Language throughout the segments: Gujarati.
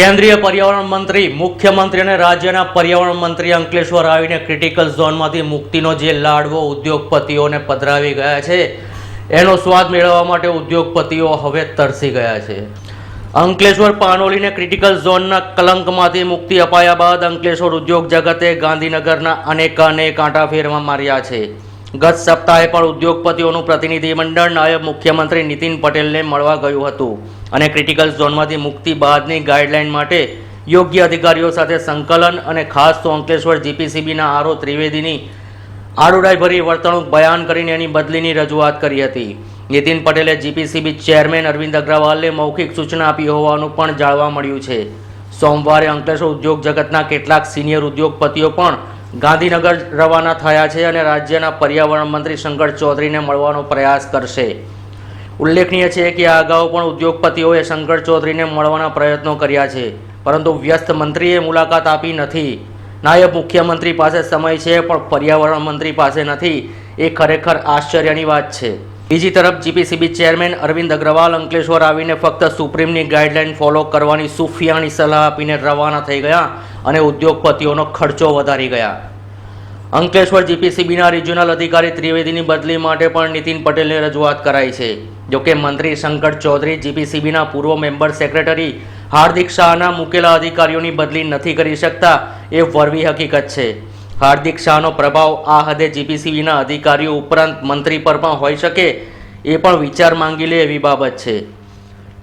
કેન્દ્રીય પર્યાવરણ મંત્રી, મુખ્યમંત્રી અને રાજ્યના પર્યાવરણ મંત્રી અંકલેશ્વર આવીને ક્રિટિકલ ઝોનમાંથી મુક્તિનો જે લાડવો ઉદ્યોગપતિઓને પધરાવી ગયા છે, એનો સ્વાદ મેળવવા માટે ઉદ્યોગપતિઓ હવે તરસી ગયા છે. અંકલેશ્વર પાનોલીને ક્રિટિકલ ઝોનના કલંકમાંથી મુક્તિ અપાયા બાદ અંકલેશ્વર ઉદ્યોગ જગતે ગાંધીનગરના અનેકાનેક કાંટા ફેરવા માર્યા છે. ગત સપ્તાહે પણ ઉદ્યોગપતિઓનું પ્રતિનિધિમંડળ, નાયબ મુખ્યમંત્રી નીતિન પટેલને મળવા ગયું હતું. અને ક્રિટિકલ ઝોનમાંથી મુક્તિ બાદની ગાઈડલાઈન માટે યોગ્ય અધિકારીઓ સાથે સંકલન અને ખાસ તો અંકલેશ્વર જીપીસીબીના આરો ત્રિવેદીની આડોડાઈભરી વર્તણૂક બયાન કરીને એની બદલીની રજૂઆત કરી હતી. નીતિન પટેલે જીપીસીબી ચેરમેન અરવિંદ અગ્રવાલને મૌખિક સૂચના આપી હોવાનું પણ જાણવા મળ્યું છે. સોમવારે અંકલેશ્વર ઉદ્યોગ જગતના કેટલાક સિનિયર ઉદ્યોગપતિઓ પણ ગાંધીનગર રવાના થયા છે અને રાજ્યના પર્યાવરણ મંત્રી શંકર ચૌધરીને મળવાનો પ્રયાસ કરશે. ઉલ્લેખનીય છે કે આ અગાઉ પણ ઉદ્યોગપતિઓએ શંકર ચૌધરીને મળવાના પ્રયત્નો કર્યા છે, પરંતુ વ્યસ્ત મંત્રીએ મુલાકાત આપી નથી. નાયબ મુખ્યમંત્રી પાસે સમય છે, પણ પર્યાવરણ મંત્રી પાસે નથી. એ ખરેખર આશ્ચર્યની વાત છે. બીજી તરફ, જીપીસીબી ચેરમેન અરવિંદ અગ્રવાલ અંકલેશ્વર આવીને ફક્ત સુપ્રીમની ગાઈડલાઈન ફોલો કરવાની સુફિયાની સલાહ આપીને રવાના થઈ ગયા અને ઉદ્યોગપતિઓનો ખર્ચો વધારી ગયા. અંકલેશ્વર જીપીસીબીના રિજિયોનલ અધિકારી ત્રિવેદીની બદલી માટે પણ નીતિન પટેલને રજૂઆત કરાઈ છે. જોકે મંત્રી શંકર ચૌધરી જીપીસીબીના પૂર્વ મેમ્બર સેક્રેટરી હાર્દિક શાહના મૂકેલા અધિકારીઓની બદલી નથી કરી શકતા એ વરવી હકીકત છે. હાર્દિક શાહનો પ્રભાવ આ હદે જીપીસીબીના અધિકારીઓ ઉપરાંત મંત્રી પર પણ હોઈ શકે એ પણ વિચાર માંગી લે એવી બાબત છે.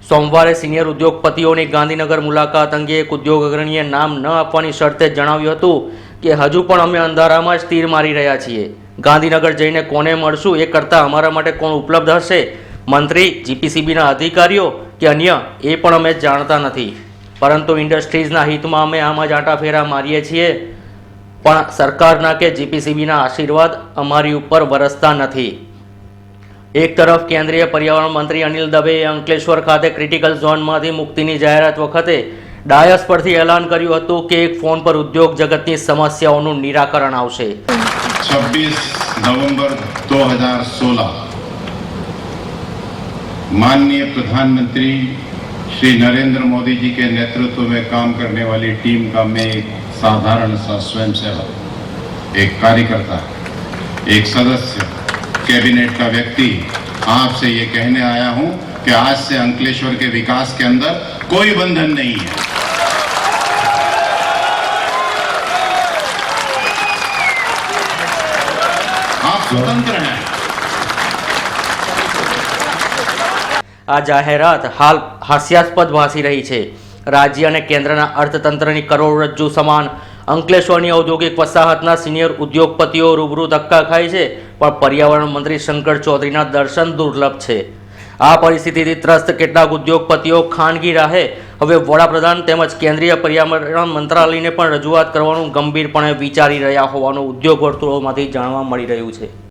સોમવારે સિનિયર ઉદ્યોગપતિઓની ગાંધીનગર મુલાકાત અંગે એક ઉદ્યોગ અગ્રણીએ નામ ન આપવાની શરતે જણાવ્યું હતું કે હજુ પણ અમે અંધારામાં જ તીર મારી રહ્યા છીએ. ગાંધીનગર જઈને કોને મળશું એ કરતાં અમારા માટે કોણ ઉપલબ્ધ હશે? મંત્રી, જીપીસીબીના અધિકારીઓ કે અન્ય, એ પણ અમે જાણતા નથી. પરંતુ ઇન્ડસ્ટ્રીઝના હિતમાં અમે આમાં જ આંટાફેરા મારીએ છીએ. પણ સરકારના કે જીપીસીબીના આશીર્વાદ અમારી ઉપર વરસતા નથી. એક તરફ કેન્દ્રીય પર્યાવરણ મંત્રી અનિલ દવેએ અંકલેશ્વર ખાતે ક્રિટિકલ ઝોનમાંથી મુક્તિની જાહેરાત વખતે ડાયસ પરથી એલાન કર્યું હતું કે એક ફોન પર ઉદ્યોગ જગતની સમસ્યાઓનું નિરાકરણ આવશે 26 नवंबर 2016 माननीय प्रधानमंत्री श्री नरेंद्र मोदी जी के नेतृत्व में काम करने वाली टीम का मैं एक साधारण सा स्वयंसेवक एक कार्यकर्ता एक सदस्य कैबिनेट का व्यक्ति आपसे ये कहने आया हूं कि आज से अंकलेश्वर के विकास के अंदर कोई बंधन नहीं है આપ સ્વતંત્ર આ જાહેરાત હાલ હાસ્યાસ્પદ ભાસી રહી છે. રાજ્ય અને કેન્દ્રના અર્થતંત્રની કરોડરજ્જુ સમાન અંકલેશ્વરની ઔદ્યોગિક વસાહતના સિનિયર ઉદ્યોગપતિઓ રૂબરૂ ધક્કા ખાય છે, પણ પર્યાવરણ મંત્રી શંકર ચૌધરીના દર્શન દુર્લભ છે. આ પરિસ્થિતિથી ત્રસ્ત કેટલાક ઉદ્યોગપતિઓ ખાનગી રાહે હવે વડાપ્રધાન તેમજ કેન્દ્રીય પર્યાવરણ મંત્રાલયને પણ રજૂઆત કરવાનું ગંભીરપણે વિચારી રહ્યા હોવાનું ઉદ્યોગ વર્તુળોમાંથી જાણવા મળી રહ્યું છે.